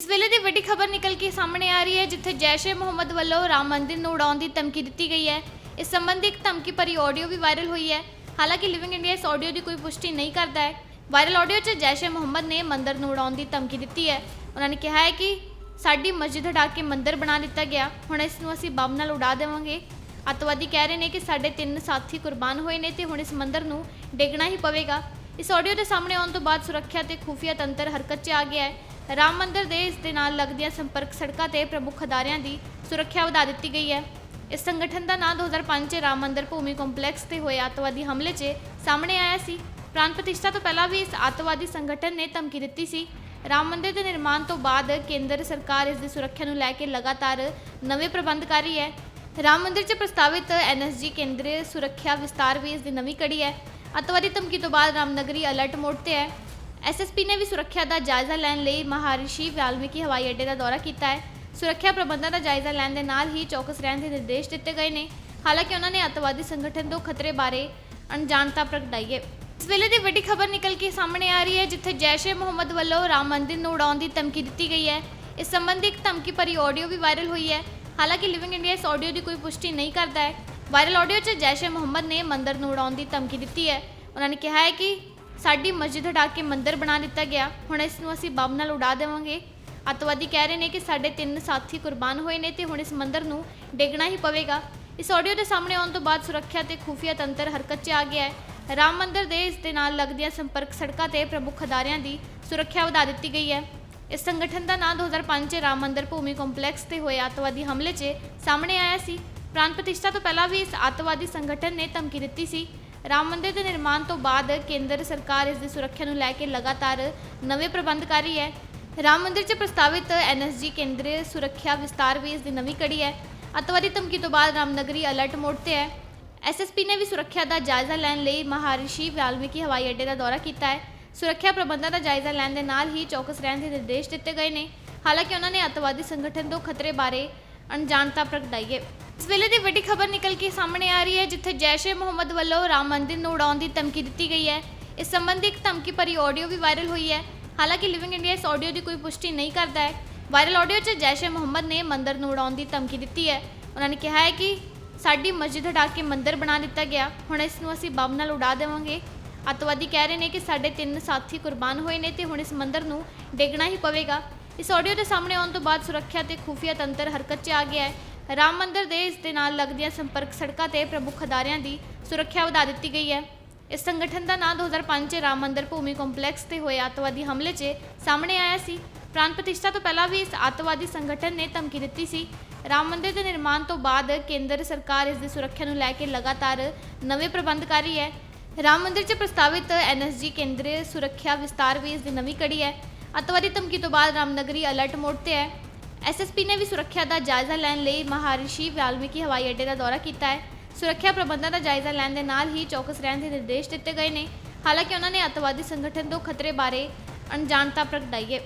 ਇਸ ਵੇਲੇ ਦੀ ਵੱਡੀ ਖਬਰ ਨਿਕਲ ਕੇ ਸਾਹਮਣੇ ਆ ਰਹੀ ਹੈ, ਜਿੱਥੇ ਜੈਸ਼-ਏ ਮੁਹੰਮਦ ਵੱਲੋਂ ਰਾਮ ਮੰਦਿਰ ਨੂੰ ਉਡਾਉਣ ਦੀ ਧਮਕੀ ਦਿੱਤੀ ਗਈ ਹੈ। ਇਸ ਸੰਬੰਧੀ ਇੱਕ ਧਮਕੀ ਭਰੀ ਆਡੀਓ ਵੀ ਵਾਇਰਲ ਹੋਈ ਹੈ। ਹਾਲਾਂਕਿ ਲਿਵਿੰਗ ਇੰਡੀਆ ਇਸ ਆਡੀਓ ਦੀ ਕੋਈ ਪੁਸ਼ਟੀ ਨਹੀਂ ਕਰਦਾ ਹੈ। ਵਾਇਰਲ ਆਡੀਓ 'ਚ ਜੈਸ਼-ਏ ਮੁਹੰਮਦ ਨੇ ਮੰਦਿਰ ਨੂੰ ਉਡਾਉਣ ਦੀ ਧਮਕੀ ਦਿੱਤੀ ਹੈ। ਉਹਨਾਂ ਨੇ ਕਿਹਾ ਹੈ ਕਿ ਸਾਡੀ ਮਸਜਿਦ ਹਟਾ ਕੇ ਮੰਦਿਰ ਬਣਾ ਦਿੱਤਾ ਗਿਆ। ਹੁਣ ਇਸ ਨੂੰ ਅਸੀਂ ਬੰਬ ਨਾਲ ਉਡਾ ਦੇਵਾਂਗੇ। ਅੱਤਵਾਦੀ ਕਹਿ ਰਹੇ ਨੇ ਕਿ ਸਾਡੇ ਤਿੰਨ ਸਾਥੀ ਕੁਰਬਾਨ ਹੋਏ ਨੇ ਤੇ ਹੁਣ ਇਸ ਮੰਦਿਰ ਨੂੰ ਡੇਗਣਾ ਹੀ ਪਵੇਗਾ। ਇਸ ਆਡੀਓ ਦੇ ਸਾਹਮਣੇ ਆਉਣ ਤੋਂ ਬਾਅਦ ਸੁਰੱਖਿਆ ਤੇ ਖੂਫੀਆ ਤੰਤਰ ਹਰਕਤ 'ਚ ਆ ਗਿਆ ਹੈ। ਰਾਮ ਮੰਦਰ ਦੇ ਇਸ ਦੇ ਨਾਲ ਲੱਗਦੀਆਂ ਸੰਪਰਕ ਸੜਕਾਂ ਤੇ ਪ੍ਰਮੁੱਖ ਅਦਾਰਿਆਂ ਦੀ ਸੁਰੱਖਿਆ ਵਧਾ ਦਿੱਤੀ ਗਈ ਹੈ। ਇਸ ਸੰਗਠਨ ਦਾ ਨਾਂ 2005 ਚ ਰਾਮ ਮੰਦਰ ਭੂਮੀ ਕੰਪਲੈਕਸ ਤੇ ਹੋਏ ਅੱਤਵਾਦੀ ਹਮਲੇ 'ਚ ਸਾਹਮਣੇ ਆਇਆ ਸੀ। ਪ੍ਰਾਣ ਪ੍ਰਤਿਸ਼ਠਾ ਤੋਂ ਪਹਿਲਾਂ ਵੀ ਇਸ ਅੱਤਵਾਦੀ ਸੰਗਠਨ ਨੇ ਧਮਕੀ ਦਿੱਤੀ ਸੀ। ਰਾਮ ਮੰਦਰ ਦੇ ਨਿਰਮਾਣ ਤੋਂ ਬਾਅਦ ਕੇਂਦਰ ਸਰਕਾਰ ਇਸ ਦੀ ਸੁਰੱਖਿਆ ਨੂੰ ਲੈ ਕੇ ਲਗਾਤਾਰ ਨਵੇਂ ਪ੍ਰਬੰਧ ਕਰ ਰਹੀ ਹੈ। ਰਾਮ ਮੰਦਰ 'ਚ ਪ੍ਰਸਤਾਵਿਤ ਐਨਐਸਜੀ ਕੇਂਦਰੀ ਸੁਰੱਖਿਆ ਵਿਸਤਾਰ ਵੀ ਇਸ ਦੀ ਨਵੀਂ ਕੜੀ ਹੈ। ਅੱਤਵਾਦੀ ਧਮਕੀ ਤੋਂ ਬਾਅਦ ਰਾਮਨਗਰੀ ਅਲਰਟ ਮੋਡ ਤੇ ਹੈ। ਐਸਐਸਪੀ ਨੇ ਵੀ ਸੁਰੱਖਿਆ ਦਾ ਜਾਇਜ਼ਾ ਲੈਣ ਲਈ ਮਹਾਰਿਸ਼ੀ ਵਾਲਮੀਕੀ ਹਵਾਈ ਅੱਡੇ ਦਾ ਦੌਰਾ ਕੀਤਾ ਹੈ। ਸੁਰੱਖਿਆ ਪ੍ਰਬੰਧਾਂ ਦਾ ਜਾਇਜ਼ਾ ਲੈਣ ਦੇ ਨਾਲ ਹੀ ਚੌਕਸ ਰਹਿਣ ਦੇ ਨਿਰਦੇਸ਼ ਦਿੱਤੇ ਗਏ ਨੇ। ਹਾਲਾਂਕਿ ਉਹਨਾਂ ਨੇ ਅੱਤਵਾਦੀ ਸੰਗਠਨ ਤੋਂ ਖਤਰੇ ਬਾਰੇ ਅਣਜਾਣਤਾ ਪ੍ਰਗਟਾਈ ਹੈ। ਇਸ ਵੇਲੇ ਦੀ ਵੱਡੀ ਖਬਰ ਨਿਕਲ ਕੇ ਸਾਹਮਣੇ ਆ ਰਹੀ ਹੈ, ਜਿੱਥੇ ਜੈਸ਼-ਏ ਮੁਹੰਮਦ ਵੱਲੋਂ ਰਾਮ ਮੰਦਿਰ ਨੂੰ ਉਡਾਉਣ ਦੀ ਧਮਕੀ ਦਿੱਤੀ ਗਈ ਹੈ। ਇਸ ਸੰਬੰਧੀ ਇੱਕ ਧਮਕੀ ਭਰੀ ਆਡੀਓ ਵੀ ਵਾਇਰਲ ਹੋਈ ਹੈ। ਹਾਲਾਂਕਿ ਲਿਵਿੰਗ ਇੰਡੀਆ ਇਸ ਆਡੀਓ ਦੀ ਕੋਈ ਪੁਸ਼ਟੀ ਨਹੀਂ ਕਰਦਾ ਹੈ। ਵਾਇਰਲ ਆਡੀਓ 'ਚ ਜੈਸ਼-ਏ ਮੁਹੰਮਦ ਨੇ ਮੰਦਰ ਨੂੰ ਉਡਾਉਣ ਦੀ ਧਮਕੀ ਦਿੱਤੀ ਹੈ। ਉਹਨਾਂ ਨੇ ਕਿਹਾ ਹੈ ਕਿ ਸਾਡੀ ਮਸਜਿਦ ਹਟਾ ਕੇ ਮੰਦਿਰ ਬਣਾ ਦਿੱਤਾ ਗਿਆ। ਹੁਣ ਇਸ ਨੂੰ ਅਸੀਂ ਬੰਬ ਨਾਲ ਉਡਾ ਦੇਵਾਂਗੇ। ਅੱਤਵਾਦੀ ਕਹਿ ਰਹੇ ਨੇ ਕਿ ਸਾਡੇ ਤਿੰਨ ਸਾਥੀ ਕੁਰਬਾਨ ਹੋਏ ਨੇ ਤੇ ਹੁਣ ਇਸ ਮੰਦਿਰ ਨੂੰ ਡੇਗਣਾ ਹੀ ਪਵੇਗਾ। ਇਸ ਆਡੀਓ ਦੇ ਸਾਹਮਣੇ ਆਉਣ ਤੋਂ ਬਾਅਦ ਸੁਰੱਖਿਆ ਤੇ ਖੂਫੀਆ ਤੰਤਰ ਹਰਕਤ 'ਚ ਆ ਗਿਆ ਹੈ। ਰਾਮ ਮੰਦਿਰ ਦੇ ਇਸ ਦੇ ਨਾਲ ਲੱਗਦੀਆਂ ਸੰਪਰਕ ਸੜਕਾਂ ਤੇ ਪ੍ਰਮੁੱਖ ਅਦਾਰਿਆਂ ਦੀ ਸੁਰੱਖਿਆ ਵਧਾ ਦਿੱਤੀ ਗਈ ਹੈ। ਇਸ ਸੰਗਠਨ ਦਾ ਨਾਂ 2005 ਚ ਰਾਮ ਮੰਦਿਰ ਭੂਮੀ ਕੰਪਲੈਕਸ ਤੇ ਹੋਏ ਅੱਤਵਾਦੀ ਹਮਲੇ 'ਚ ਸਾਹਮਣੇ ਆਇਆ ਸੀ। ਪ੍ਰਾਣ ਪ੍ਰਤਿਸ਼ਠਾ ਤੋਂ ਪਹਿਲਾਂ ਵੀ ਇਸ ਅੱਤਵਾਦੀ ਸੰਗਠਨ ਨੇ ਧਮਕੀ ਦਿੱਤੀ ਸੀ। ਰਾਮ ਮੰਦਿਰ ਦੇ ਨਿਰਮਾਣ ਤੋਂ ਬਾਅਦ ਕੇਂਦਰ ਸਰਕਾਰ ਇਸ ਦੀ ਸੁਰੱਖਿਆ ਨੂੰ ਲੈ ਕੇ ਲਗਾਤਾਰ ਨਵੇਂ ਪ੍ਰਬੰਧ ਕਰ ਰਹੀ ਹੈ। ਰਾਮ ਮੰਦਿਰ 'ਚ ਪ੍ਰਸਤਾਵਿਤ ਐਨਐਸਜੀ ਕੇਂਦਰੀ ਸੁਰੱਖਿਆ ਵਿਸਤਾਰ ਵੀ ਇਸ ਦੀ ਨਵੀਂ ਕੜੀ ਹੈ। ਅੱਤਵਾਦੀ ਧਮਕੀ ਤੋਂ ਬਾਅਦ ਰਾਮਨਗਰੀ ਅਲਰਟ ਮੋਡ ਤੇ ਹੈ। ਐਸਐਸਪੀ ਨੇ ਵੀ ਸੁਰੱਖਿਆ ਦਾ ਜਾਇਜ਼ਾ ਲੈਣ ਲਈ ਮਹਾਰਿਸ਼ੀ ਵਾਲਮੀਕੀ ਹਵਾਈ ਅੱਡੇ ਦਾ ਦੌਰਾ ਕੀਤਾ ਹੈ। ਸੁਰੱਖਿਆ ਪ੍ਰਬੰਧਾਂ ਦਾ ਜਾਇਜ਼ਾ ਲੈਣ ਦੇ ਨਾਲ ਹੀ ਚੌਕਸ ਰਹਿਣ ਦੇ ਨਿਰਦੇਸ਼ ਦਿੱਤੇ ਗਏ ਨੇ। ਹਾਲਾਂਕਿ ਉਹਨਾਂ ਨੇ ਅੱਤਵਾਦੀ ਸੰਗਠਨ ਤੋਂ ਖਤਰੇ ਬਾਰੇ ਅਣਜਾਣਤਾ ਪ੍ਰਗਟਾਈਏ ਇਸ ਵੇਲੇ ਦੀ ਵੱਡੀ ਖਬਰ ਨਿਕਲ ਕੇ ਸਾਹਮਣੇ ਆ ਰਹੀ ਹੈ, ਜਿੱਥੇ ਜੈਸ਼-ਏ ਮੁਹੰਮਦ ਵੱਲੋਂ ਰਾਮ ਮੰਦਿਰ ਨੂੰ ਉਡਾਉਣ ਦੀ ਧਮਕੀ ਦਿੱਤੀ ਗਈ ਹੈ। ਇਸ ਸੰਬੰਧੀ ਇੱਕ ਧਮਕੀ ਭਰੀ ਆਡੀਓ ਵੀ ਵਾਇਰਲ ਹੋਈ ਹੈ। ਹਾਲਾਂਕਿ ਲਿਵਿੰਗ ਇੰਡੀਆ ਇਸ ਆਡੀਓ ਦੀ ਕੋਈ ਪੁਸ਼ਟੀ ਨਹੀਂ ਕਰਦਾ ਹੈ। ਵਾਇਰਲ ਆਡੀਓ 'ਚ ਜੈਸ਼-ਏ ਮੁਹੰਮਦ ਨੇ ਮੰਦਿਰ ਨੂੰ ਉਡਾਉਣ ਦੀ ਧਮਕੀ ਦਿੱਤੀ ਹੈ। ਉਹਨਾਂ ਨੇ ਕਿਹਾ ਹੈ ਕਿ ਸਾਡੀ ਮਸਜਿਦ ਹਟਾ ਕੇ ਮੰਦਿਰ ਬਣਾ ਦਿੱਤਾ ਗਿਆ। ਹੁਣ ਇਸ ਨੂੰ ਅਸੀਂ ਬੰਬ ਨਾਲ ਉਡਾ ਦੇਵਾਂਗੇ। ਅੱਤਵਾਦੀ ਕਹਿ ਰਹੇ ਨੇ ਕਿ ਸਾਡੇ ਤਿੰਨ ਸਾਥੀ ਕੁਰਬਾਨ ਹੋਏ ਨੇ ਤੇ ਹੁਣ ਇਸ ਮੰਦਿਰ ਨੂੰ ਡੇਗਣਾ ਹੀ ਪਵੇਗਾ। ਇਸ ਆਡੀਓ ਦੇ ਸਾਹਮਣੇ ਆਉਣ ਤੋਂ ਬਾਅਦ ਸੁਰੱਖਿਆ ਤੇ ਖੂਫੀਆ ਤੰਤਰ ਹਰਕਤ 'ਚ ਆ ਗਿਆ ਹੈ। ਰਾਮ ਮੰਦਰ ਦੇ ਇਸ ਦੇ ਨਾਲ ਲੱਗਦੀਆਂ ਸੰਪਰਕ ਸੜਕਾਂ ਤੇ ਪ੍ਰਮੁੱਖ ਅਦਾਰਿਆਂ ਦੀ ਸੁਰੱਖਿਆ ਵਧਾ ਦਿੱਤੀ ਗਈ ਹੈ। ਇਸ ਸੰਗਠਨ ਦਾ ਨਾਂ 2005 ਚ ਰਾਮ ਮੰਦਰ ਭੂਮੀ ਕੰਪਲੈਕਸ ਤੇ ਹੋਏ ਅੱਤਵਾਦੀ ਹਮਲੇ 'ਚ ਸਾਹਮਣੇ ਆਇਆ ਸੀ। ਪ੍ਰਾਣ ਪ੍ਰਤਿਸ਼ਠਾ ਤੋਂ ਪਹਿਲਾਂ ਵੀ ਇਸ ਅੱਤਵਾਦੀ ਸੰਗਠਨ ਨੇ ਧਮਕੀ ਦਿੱਤੀ ਸੀ। ਰਾਮ ਮੰਦਿਰ ਦੇ ਨਿਰਮਾਣ ਤੋਂ ਬਾਅਦ ਕੇਂਦਰ ਸਰਕਾਰ ਇਸ ਦੀ ਸੁਰੱਖਿਆ ਨੂੰ ਲੈ ਕੇ ਲਗਾਤਾਰ ਨਵੇਂ ਪ੍ਰਬੰਧ ਕਰ ਰਹੀ ਹੈ। ਰਾਮ ਮੰਦਿਰ 'ਚ ਪ੍ਰਸਤਾਵਿਤ ਐਨਐਸਜੀ ਕੇਂਦਰੀ ਸੁਰੱਖਿਆ ਵਿਸਤਾਰ ਵੀ ਇਸ ਦੀ ਨਵੀਂ ਕੜੀ ਹੈ। ਅੱਤਵਾਦੀ ਧਮਕੀ ਤੋਂ ਬਾਅਦ ਰਾਮਨਗਰੀ ਅਲਰਟ ਮੋਡ ਤੇ ਹੈ। ਐਸਐਸਪੀ ਨੇ ਵੀ ਸੁਰੱਖਿਆ ਦਾ ਜਾਇਜ਼ਾ ਲੈਣ ਲਈ ਮਹਾਰਿਸ਼ੀ ਵਾਲਮੀਕੀ ਹਵਾਈ ਅੱਡੇ ਦਾ ਦੌਰਾ ਕੀਤਾ ਹੈ। ਸੁਰੱਖਿਆ ਪ੍ਰਬੰਧਾਂ ਦਾ ਜਾਇਜ਼ਾ ਲੈਣ ਦੇ ਨਾਲ ਹੀ ਚੌਕਸ ਰਹਿਣ ਦੇ ਨਿਰਦੇਸ਼ ਦਿੱਤੇ ਗਏ ਨੇ। ਹਾਲਾਂਕਿ ਉਹਨਾਂ ਨੇ ਅੱਤਵਾਦੀ ਸੰਗਠਨ ਤੋਂ ਖਤਰੇ ਬਾਰੇ ਅਣਜਾਣਤਾ ਪ੍ਰਗਟਾਈ ਹੈ।